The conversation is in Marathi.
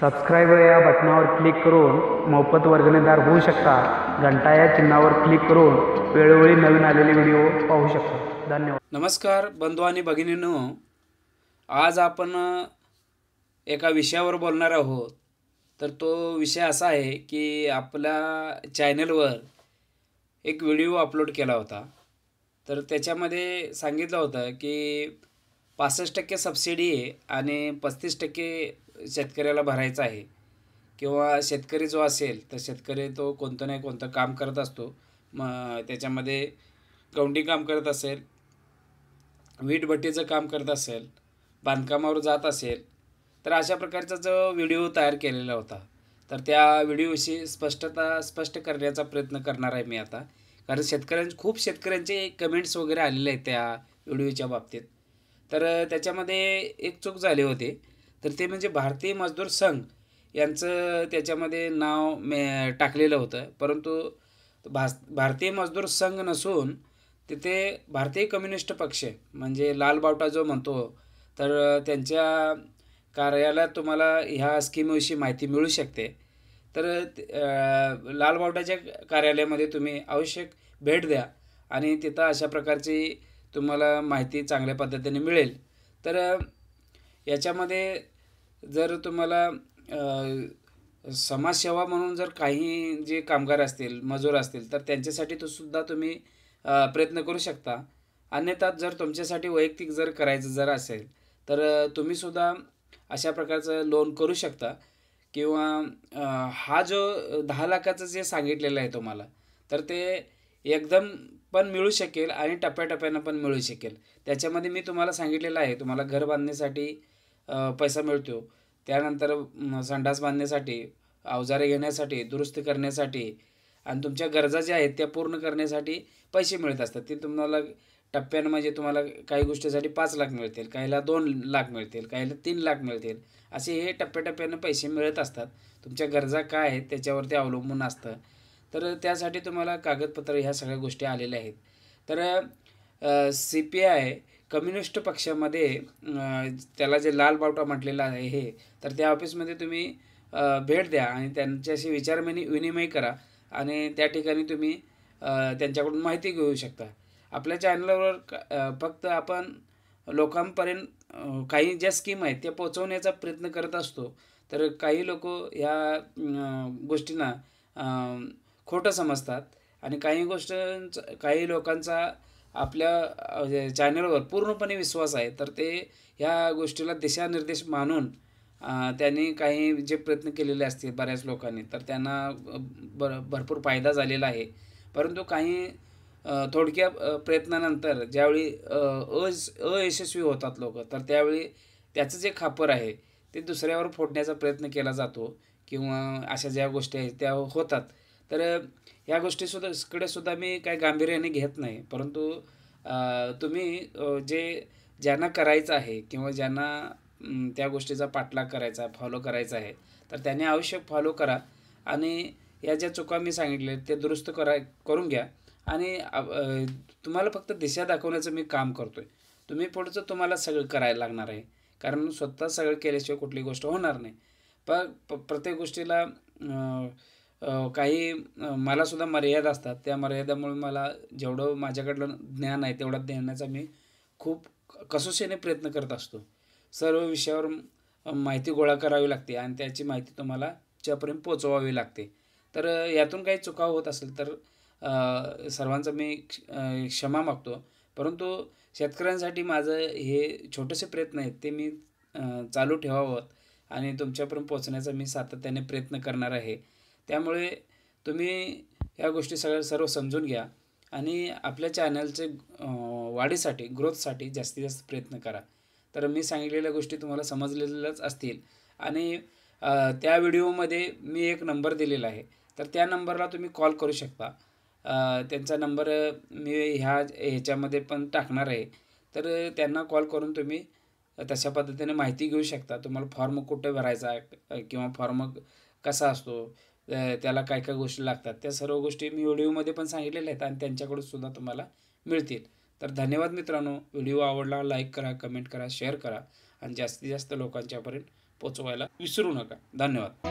सबस्क्राईब या बटनावर क्लिक करून मोफत वर्गणीदार होऊ शकता. घंटा या चिन्हावर क्लिक करून वेळोवेळी नवीन आलेले व्हिडिओ पाहू शकता. धन्यवाद. नमस्कार बंधू आणि भगिनींनो. आज आपण एका विषयावर बोलणार आहोत. तर तो विषय असा आहे की आपल्या चॅनलवर एक व्हिडिओ अपलोड केला होता. तर त्याच्यामध्ये सांगितलं होतं की पासष्ट टक्के सबसिडी आहे आणि पस्तीस टक्के शेतकऱ्याला भरायचं आहे. किंवा शेतकरी जो असेल तर शेतकरी तो कोणतं नाही कोणतं काम करत असतो. मग त्याच्यामध्ये गवंडी काम करत असेल वीटभट्टीचं काम करत असेल बांधकामावर जात असेल तर अशा प्रकारचा जो व्हिडिओ तयार केलेला होता. तर त्या व्हिडिओविषयी स्पष्टता स्पष्ट करण्याचा प्रयत्न करणार आहे मी आता. कारण शेतकऱ्यांचे खूप शेतकऱ्यांचे कमेंट्स वगैरे आलेले आहेत त्या व्हिडिओच्या बाबतीत. तर त्याच्यामध्ये एक चूक झाली होती. तर ते म्हणजे भारतीय मजदूर संघ यांचं त्याच्यामध्ये नाव मे टाकलेलं होतं. परंतु भास भारतीय मजदूर संघ नसून तिथे भारतीय कम्युनिस्ट पक्ष म्हणजे लाल बावटा जो म्हणतो तर त्यांच्या कार्यालयात तुम्हाला ह्या स्कीमविषयी माहिती मिळू शकते. तर लालबावटाच्या लाल बावटाच्या कार्यालयामध्ये तुम्ही आवश्यक भेट द्या आणि तिथं अशा प्रकारची तुम्हाला माहिती चांगल्या पद्धतीने मिळेल. तर याच्यामध्ये जर तुम्हाला समाजसेवा म्हणून जर काही जे कामगार असतील मजूर असतील तर त्यांच्यासाठी तो सुद्धा तुम्ही प्रयत्न करू शकता. अन्यथा जर तुमच्यासाठी वैयक्तिक जर करायचं जर असेल तर तुम्हीसुद्धा अशा प्रकारचं लोन करू शकता. किंवा हा जो दहा लाखाचं जे सांगितलेलं आहे तुम्हाला तर ते एकदम पण मिळू शकेल आणि टप्प्याटप्प्यानं पण मिळू शकेल. त्याच्यामध्ये मी तुम्हाला सांगितलेलं आहे तुम्हाला घर बांधण्यासाठी पैसा मिळतो. त्यानंतर संडास बांधण्यासाठी अवजारे घेण्यासाठी दुरुस्ती करण्यासाठी आणि तुमच्या गरजा ज्या आहेत त्या पूर्ण करण्यासाठी पैसे मिळत असतात. ते तुम्हाला टप्प्यानं म्हणजे तुम्हाला काही गोष्टीसाठी पाच लाख मिळतील काहीला दोन लाख मिळतील काहीला तीन लाख मिळतील. असे हे टप्प्याटप्प्यानं पैसे मिळत असतात. तुमच्या गरजा काय आहेत त्याच्यावरती अवलंबून असतं. तर त्यासाठी तुम्हाला कागदपत्र ह्या सगळ्या गोष्टी आलेल्या आहेत. तर सी पी आय कम्युनिस्ट पक्षामध्ये त्याला जे लाल बावटा म्हटलेला आहे हे तर त्या ऑफिसमध्ये तुम्ही भेट द्या आणि त्यांच्याशी विचारमनी विनिमय करा आणि त्या ठिकाणी तुम्ही त्यांच्याकडून माहिती घेऊ शकता. आपल्या चॅनलवर फक्त आपण लोकांपर्यंत काही ज्या स्कीम आहेत त्या पोचवण्याचा प्रयत्न करत असतो तर काही लोक ह्या गोष्टींना खोटं समजतात. आणि काही गोष्ट काही लोकांचा आपल्या म्हणजे चॅनलवर पूर्णपणे विश्वास आहे. तर ते ह्या गोष्टीला दिशानिर्देश मानून त्यांनी काही जे प्रयत्न केलेले असतील बऱ्याच लोकांनी तर त्यांना भर भरपूर फायदा झालेला आहे. परंतु काही थोडक्या प्रयत्नानंतर ज्यावेळी अ, अयशस्वी होतात लोक तर त्यावेळी त्याचं जे खापर आहे ते दुसऱ्यावर फोडण्याचा प्रयत्न केला जातो. किंवा अशा ज्या गोष्टी आहेत त्या होतात. तर ह्या गोष्टीसुद्धा कडे सुद्धा मी काही गांभीर्याने घेत नाही. परंतु तुम्ही जे ज्यांना करायचं आहे किंवा ज्यांना त्या गोष्टीचा पाठलाग करायचा आहे फॉलो करायचा आहे तर त्यांनी आवश्यक फॉलो करा आणि या ज्या चुका मी सांगितले ते दुरुस्त करा करून घ्या आणि तुम्हाला फक्त दिशा दाखवण्याचं मी काम करतो आहे तुम्ही पुढचं तुम्हाला सगळं करायला लागणार आहे. कारण स्वतः सगळं केल्याशिवाय कुठली गोष्ट होणार नाही. प प प्रत्येक गोष्टीला काही मलासुद्धा मर्यादा असतात. त्या मर्यादामुळे मला जेवढं माझ्याकडलं ज्ञान आहे तेवढं देण्याचा मी खूप कसोशीने प्रयत्न करत असतो. सर्व विषयावर माहिती गोळा करावी लागते आणि त्याची माहिती तुम्हाला च्यापर्यंत पोचवावी लागते. तर यातून काही चुका होत असेल तर सर्वांचा मी क्षमा मागतो. परंतु शेतकऱ्यांसाठी माझं हे छोटेसे प्रयत्न आहेत ते मी चालू ठेवावं आणि तुमच्यापर्यंत पोचण्याचा मी सातत्याने प्रयत्न करणार आहे. त्यामुळे तुम्ही या गोष्टी सगळ्या सर्व समजून घ्या आणि आपल्या चॅनलचे वाढीसाठी ग्रोथसाठी जास्तीत जास्त प्रयत्न करा. तर मी सांगितलेल्या गोष्टी तुम्हाला समजलेल्याच असतील. आणि त्या व्हिडिओमध्ये मी एक नंबर दिलेला आहे. तर त्या नंबरला तुम्ही कॉल करू शकता. त्यांचा नंबर मी ह्या ह्याच्यामध्ये पण टाकणार आहे. तर त्यांना कॉल करून तुम्ही तशा पद्धतीने माहिती घेऊ शकता. तुम्हाला फॉर्म कुठे भरायचा आहे किंवा फॉर्म कसा असतो त्याला काय काय गोष्टी लागतात. त्या सर्व गोष्टी मी व्हिडिओमध्ये पण सांगितलेल्या आहेत आणि त्यांच्याकडून सुद्धा तुम्हाला मिळतील. तर धन्यवाद मित्रांनो. व्हिडिओ आवडला लाईक करा कमेंट करा शेअर करा आणि जास्तीत जास्त लोकांच्यापर्यंत पोचवायला विसरू नका. धन्यवाद.